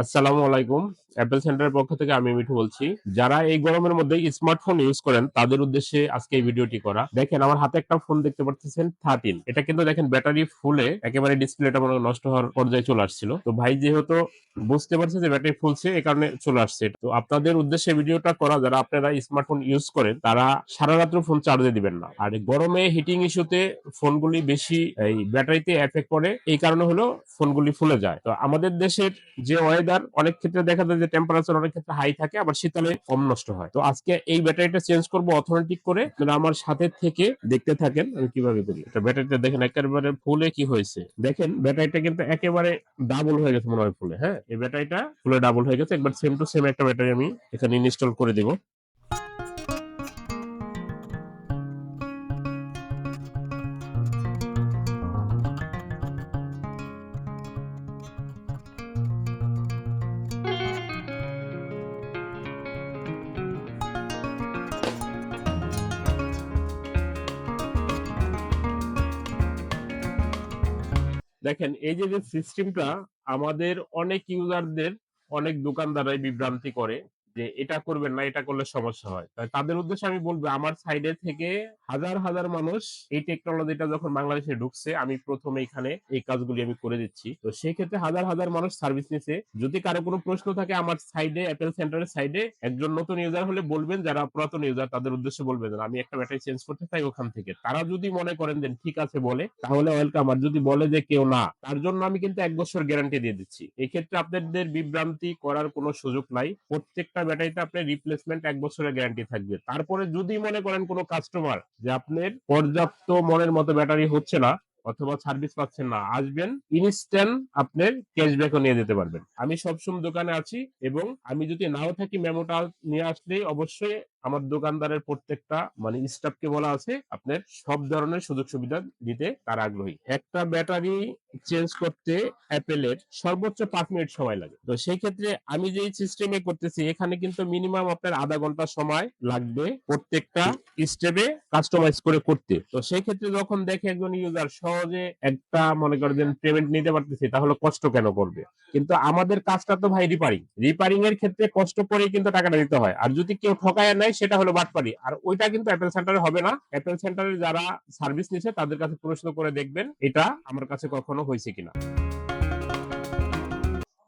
আসসালামু আলাইকুম। অ্যাপেল সেন্টারের পক্ষ থেকে আমি মিঠু বলছি। যারা এই গরমের মধ্যে স্মার্টফোন ইউজ করেন, তাদের উদ্দেশ্যে আজকে এই ভিডিওটি করা। দেখেন, আমার হাতে একটা ফোন দেখতে পাচ্ছেন থার্টিন এটা কিন্তু দেখেন ব্যাটারি ফুলে একেবারে ডিসপ্লেটা মনে নষ্ট হওয়ার পর্যায়ে চলে আসছিল। তো ভাই যেহেতু বুঝতে পারছে যে ব্যাটারি ফুলছে এই কারণে চলে আসছে তো আপনাদের উদ্দেশ্যে ভিডিওটা করা, যারা আপনারা স্মার্টফোন ইউজ করেন, তারা সারা রাত্র ফোন চার্জে দিবেন না। আর গরমে হিটিং ইস্যুতে ফোনগুলি বেশি, এই ব্যাটারিতে এফেক্ট করে এই কারণে হলো ফোনগুলি ফুলে যায়। তো আমাদের দেশের যে ওয়েদার অনেক ক্ষেত্রে দেখা যায় যে টেম্পারেচার অনেক ক্ষেত্রে হাই থাকে, আবার শীতকালে কম নষ্ট হয়। তো আজকে এই ব্যাটারিটা চেঞ্জ করব অথেন্টিক করে, আপনারা আমার সাথে থেকে দেখতে থাকেন, আমি কীভাবে করি। এটা ব্যাটারিটা দেখেন একেবারে ফুলে কি হয়েছে। দেখেন ব্যাটারিটা কিন্তু একেবারে ডাবল হয়ে গেছে মনে হয় ফুলে হ্যাঁ? এই ব্যাটারিটা ফুলে ডাবল হয়ে গেছে, একবার সেম টু সেম একটা ব্যাটারি আমি এখানে ইনস্টল করে দেবো। দেখেন এই যে যে সিস্টেমটা আমাদের অনেক ইউজারদের অনেক দোকানদারাই বিভ্রান্তি করে। যে এটা করবেন না, এটা করলে সমস্যা হয়। তাদের উদ্দেশ্যে আমি বলব, আমার সাইডে থেকে হাজার হাজার মানুষ এই টেকনোলজিটা যখন বাংলাদেশে ঢুকছে, আমি প্রথমে এখানে এই কাজগুলি আমি করে দিচ্ছি। তো সেই ক্ষেত্রে হাজার হাজার মানুষ সার্ভিস নিছে। যদি কারও কোনো প্রশ্ন থাকে আমার সাইডে অ্যাপেল সেন্টারের সাইডে একজন নতুন ইউজার হলে বলবেন, যারা পুরাতন ইউজার তাদের উদ্দেশ্যে বলবেন আমি একটা ব্যাটারি চেঞ্জ করতে চাই ওখান থেকে। তারা যদি মনে করেন যে, ঠিক আছে, বলে, তাহলে ওয়েলকাম আর যদি বলে যে, কেউ না, তার জন্য আমি কিন্তু এক বছর গ্যারান্টি দিয়ে দিচ্ছি। এই ক্ষেত্রে আপনাদের বিভ্রান্তি করার কোনো সুযোগ নাই। প্রত্যেকটা ব্যাটারিতে আপনার রিপ্লেসমেন্ট এক বছরের গ্যারান্টি থাকবে। তারপরে যদি মনে করেন কোনো কাস্টমার যে আপনার পর্যাপ্ত মনের মতো ব্যাটারি হচ্ছে না অথবা সার্ভিস পাচ্ছেন না, আসবেন ইনস্ট্যান্ট আপনার ক্যাশব্যাকও নিয়ে যেতে পারবেন। আমি সবসময় দোকানে আছি এবং আমি যদি নাও থাকি মেমোটা নিয়ে আসলেই অবশ্যই আমার দোকানদারের প্রত্যেকটা মানে স্টাফকে বলা আছে, আপনার সব ধরনের সুযোগ সুবিধা দিতে তার আগ্রহী। একটা ব্যাটারি চেঞ্জ করতে অ্যাপেলের সর্বোচ্চ পাঁচ মিনিট সময় লাগে। তো সেই ক্ষেত্রে আমি যেই সিস্টেমে করতেছি, এখানে কিন্তু মিনিমাম আপনার আধা ঘণ্টা সময় লাগবে প্রত্যেকটা স্টেপে কাস্টমাইজ করে করতে। তো সেই ক্ষেত্রে যখন দেখে একজন ইউজার সহজে একটা, মনে করেন পেমেন্ট নিতে পারতেছে, তাহলে কষ্ট কেন করবে? কিন্তু আমাদের কাজটা তো ভাই রিপারিং রিপারিং এর ক্ষেত্রে কষ্ট করে কিন্তু টাকাটা দিতে হয়। আর যদি কেউ ঠকায় নেয় সেটা হলো বাটপারি আর ওইটা কিন্তু অ্যাপেল সেন্টারে হবে না। অ্যাপেল সেন্টারে যারা সার্ভিস নিচ্ছে তাদের কাছে প্রশ্ন করে দেখবেন, এটা আমার কাছে কখনো হয়েছে কিনা।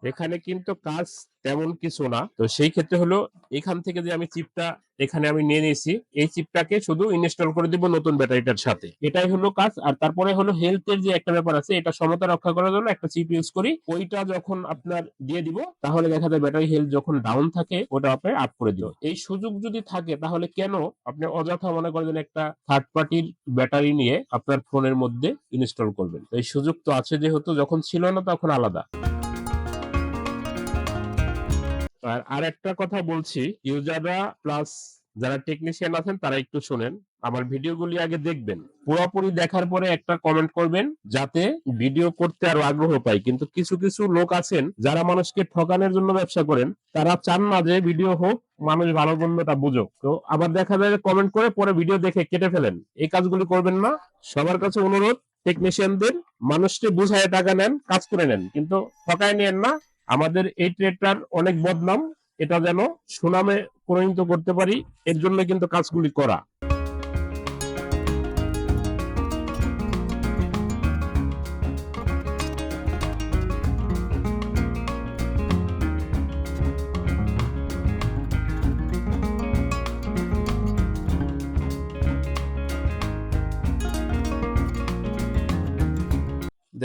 এখানে কিন্তু কাজ তেমন কিছু না। তো সেই ক্ষেত্রে হলো, এখান থেকে যে আমি চিপটা এখানে আমি নিয়ে নিয়েছি, এই চিপটাকে শুধু ইনস্টল করে দিব নতুন ব্যাটারিটার সাথে। এটাই হলো কাজ। আর তারপরে হলো হেলথের যে একটা ব্যাপার আছে, এটা সমতা রক্ষা করার জন্য একটা চিপ ইউজ করি। ওইটা যখন আপনার দিয়ে দিব, তাহলে দেখা যায় ব্যাটারি হেলথ যখন ডাউন থাকে, ওটা আপনি আপ করে দিব। এই সুযোগ যদি থাকে, তাহলে কেন আপনি অযথা মনে করেন একটা থার্ড পার্টির ব্যাটারি নিয়ে আপনার ফোনের মধ্যে ইনস্টল করবেন? এই সুযোগ তো আছে যেহেতু, যখন ছিল না তখন আলাদা। আর একটা কথা বলছি, ইউজাররা প্লাস যারা টেকনিশিয়ান আছেন, তারা একটু শোনেন। আমার ভিডিওগুলি আগে দেখবেন। পুরোপুরি দেখার পরে একটা কমেন্ট করবেন, যাতে ভিডিও করতে আরও আগ্রহ পাই। কিন্তু কিছু কিছু লোক আছেন, যারা মানুষকে ঠকানোর জন্য ব্যবসা করেন, তারা চান না যে ভিডিও হোক, মানুষ ভালো মন্দটা বুঝুক। তো আবার দেখা যায় কমেন্ট করে পরে ভিডিও দেখে কেটে ফেলেন। এই কাজগুলি করবেন না। সবার কাছে অনুরোধ টেকনিশিয়ানদের মানুষকে বুঝায় টাকা নেন, কাজ করে নেন। কিন্তু ঠকায় নেন না আমাদের এই ট্রেডটার অনেক বদনাম, এটা যেন সুনামে পরিণত করতে পারি, এর জন্য কিন্তু কাজগুলি করা।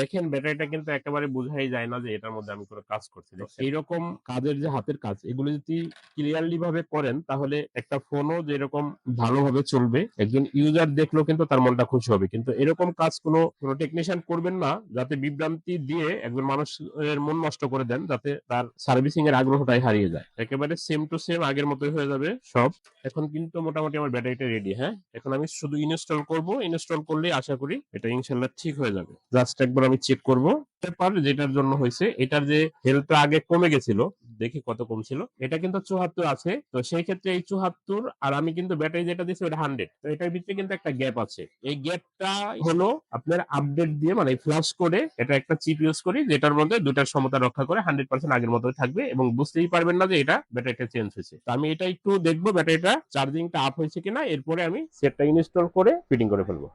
দেখেন ব্যাটারিটা কিন্তু একেবারে বোঝাই যায় না যে এটার মধ্যে আমি কোনো কাজ করছি। এইরকম কাজের যে হাতের কাজ এগুলো যদি ক্লিয়ারলি ভাবে করেন তাহলে একটা ফোনও যেরকম ভালোভাবে চলবে একজন ইউজার দেখলেও কিন্তু তার মনটা খুশি হবে। কিন্তু এরকম কাজ কোনো কোনো টেকনিশিয়ান করবেন না যাতে বিভ্রান্তি দিয়ে একজন মানুষের মন নষ্ট করে দেন যাতে তার সার্ভিসিং এর আগ্রহটাই হারিয়ে যায়। একেবারে সেম টু সেম আগের মতোই হয়ে যাবে সব। এখন কিন্তু মোটামুটি আমার ব্যাটারিটা রেডি হ্যাঁ? এখন আমি শুধু ইনস্টল করব ইনস্টল করলেই আশা করি এটা ইনশাল্লাহ ঠিক হয়ে যাবে। জাস্ট একবার আমি চেক করব। যেটার জন্য হয়েছে, এটার যে হেলথটা আগে কমে গেছিল, দেখি কত কম ছিল এটা কিন্তু চুহাত্তর আছে, তো সেই ক্ষেত্রে এই চুহাত্তর আর আমি কিন্তু ব্যাটারি যেটা দিচ্ছি ওটা হান্ড্রেড তো এটার ভিতরে কিন্তু একটা গ্যাপ আছে। এই গ্যাপটা হলো আপনার আপডেট দিয়ে মানে ফ্লাশ করে এটা একটা চিপ ইউজ করি, যেটার মধ্যে দুটার সমতা রক্ষা করে হান্ড্রেড পার্সেন্ট আগের মতোই থাকবে এবং বুঝতেই পারবেন না যে এটা ব্যাটারিটা চেঞ্জ হয়েছে। তো আমি এটা একটু দেখব ব্যাটারিটা চার্জিংটা আপ হয়েছে কিনা, এরপরে আমি সেটটা ইনস্টল করে ফিটিং করে ফেলব।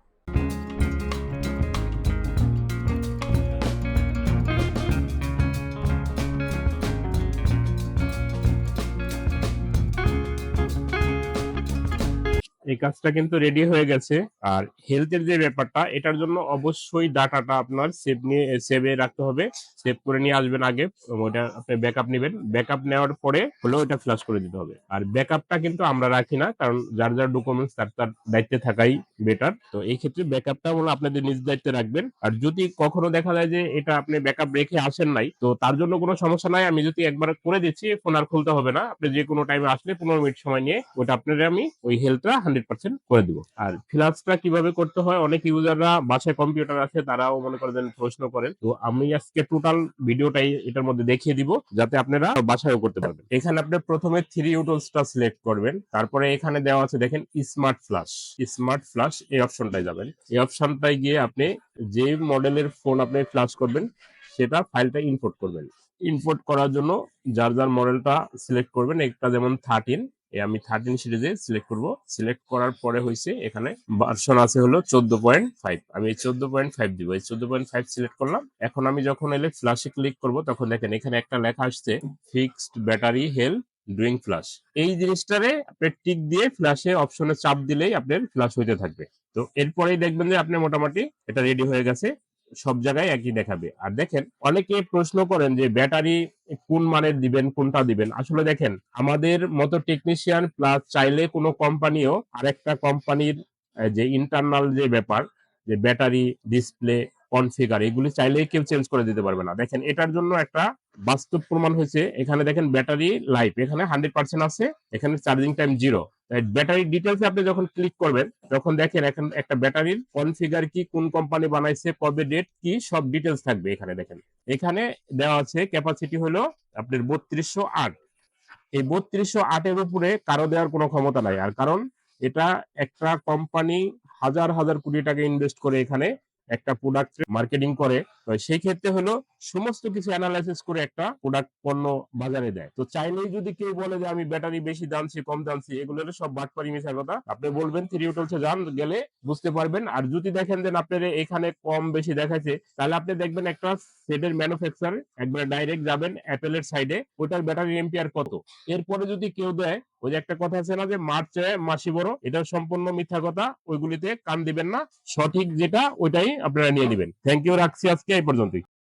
এই কাজটা কিন্তু রেডি হয়ে গেছে। আর হেলথের যে ব্যাপারটা, এটার জন্য অবশ্যই ডাটাটা আপনার সেভ নিয়ে সেভে রাখতে হবে। সেভ করে নিয়ে আসবেন আগে ওটা আপনি ব্যাকআপ নেবেন। ব্যাকআপ নেওয়ার পরে হলেও এটা ফ্লাশ করে দিতে হবে। আর ব্যাকআপটা কিন্তু আমরা রাখি না, কারণ যার যার ডকুমেন্টস তার তার দায়িত্বে থাকাই বেটার তো এই ক্ষেত্রে ব্যাকআপটা হলো আপনাদের নিজ দায়িত্বে রাখবেন। আর যদি কখনো দেখা যায় যে এটা আপনি ব্যাকআপ রেখে আসেন নাই, তো তার জন্য কোনো সমস্যা নাই। আমি যদি একবার করে দিচ্ছি ফোন আর খুলতে হবে না। আপনি যে কোনো টাইমে আসলে পনেরো মিনিট সময় নিয়ে, ওটা আপনার আমি ওই হেলথটা পার্সেন্ট করে দিব। আর ফ্লাক্সটা কীভাবে করতে হয়, অনেক ইউজাররা বাসায় কম্পিউটার আছে, তারাও মনে করেন প্রশ্ন করেন। তো আমি আজকে টোটাল ভিডিওটাই এটার মধ্যে দেখিয়ে দিব, যাতে আপনারা বাসায়ও করতে পারবেন। এখানে আপনি প্রথমে থ্রি ইউটলসটা সিলেক্ট করবেন, তারপরে এখানে দেওয়া আছে, দেখেন স্মার্ট ফ্লাশ স্মার্ট ফ্লাশ এই অপশনটায় যাবেন। এই অপশনটায় গিয়ে আপনি যে মডেলের ফোন আপনি ফ্লাশ করবেন, সেটা ফাইলটা ইম্পোর্ট করবেন। ইম্পোর্ট করার জন্য যার যার মডেলটা সিলেক্ট করবেন, একটা যেমন থার্টিন আমি থার্টিন সিরিজে সিলেক্ট করব। সিলেক্ট করার পরে হয়েছে এখানে ভার্সন আছে হলো চোদ্দ পয়েন্ট ফাইভ আমি এই চোদ্দ পয়েন্ট ফাইভ দিব। এই চোদ্দ পয়েন্ট ফাইভ সিলেক্ট করলাম। এখন আমি যখন এলে ফ্ল্যাশে ক্লিক করব, তখন দেখেন এখানে একটা লেখা আসছে fixed battery health doing flush এই জিনিসটারে আপনি টিক দিয়ে ফ্ল্যাশে অপশনে চাপ দিলেই আপনার ফ্ল্যাশ হইতে থাকবে। তো এরপরেই দেখবেন যে আপনি মোটামুটি এটা রেডি হয়ে গেছে। সব জায়গায় একই দেখাবে। আর দেখেন, অনেকে প্রশ্ন করেন যে, ব্যাটারি কোন মানের দিবেন, কোনটা দিবেন? আসলে দেখেন, আমাদের মতো টেকনিশিয়ান প্লাস চাইলে কোনো কোম্পানিও আরেকটা কোম্পানির যে ইন্টারনাল যে ব্যাপার, যে ব্যাটারি ডিসপ্লে কনফিগার এগুলি চাইলেই কেউ চেঞ্জ করে দিতে পারবে না। দেখেন, এটার জন্য একটা বাস্তব প্রমাণ হয়েছে। এখানে দেখেন ব্যাটারি লাইফ এখানে হান্ড্রেড পার্সেন্ট আছে, এখানে charging time zero battery details আপনি যখন ক্লিক করবেন, তখন দেখেন, এখন একটা ব্যাটারির কনফিগার কি, কোন কোম্পানি বানাইছে, কবে ডেট কি, সব ডিটেলস থাকবে এখানে, দেখেন। এখানে দেওয়া আছে ক্যাপাসিটি হলো আপনার বত্রিশশো আট। এই বত্রিশশো আটের উপরে কারও দেওয়ার কোনো ক্ষমতা নাই। আর কারণ, এটা একটা কোম্পানি হাজার হাজার কোটি টাকা ইনভেস্ট করে এখানে একটা প্রোডাক্ট মার্কেটিং করে, তো সেই ক্ষেত্রে হলো সমস্ত কিছু অ্যানালাইসিস করে একটা প্রোডাক্ট পণ্য বাজারে দেয়। তো চাইলেই যদি কেউ বলে যে আমি ব্যাটারি বেশি দামছি, কম দামছি, এগুলো সব বাটপারি মিশার কথা। আপনি বলবেন থ্রি হোটেলসে যান, গেলে বুঝতে পারবেন। আর যদি দেখেন যে আপনার এখানে কম বেশি দেখাচ্ছে তাহলে আপনি দেখবেন একটা সেটের ম্যানুফ্যাকচার একবার ডাইরেক্ট যাবেন অ্যাপেলের সাইডে ওটার ব্যাটারি এম্পিয়ার কত? এরপরে যদি কেউ দেয় ওই যে একটা কথা আছে না যে মার্চে মাসি বড় এটা সম্পূর্ণ মিথ্যা কথা ওইগুলিতে কান দিবেন না। সঠিক যেটা ওইটাই আপনারা নিয়ে নেবেন। থ্যাংক ইউ রাখছি আজকে এই পর্যন্তই।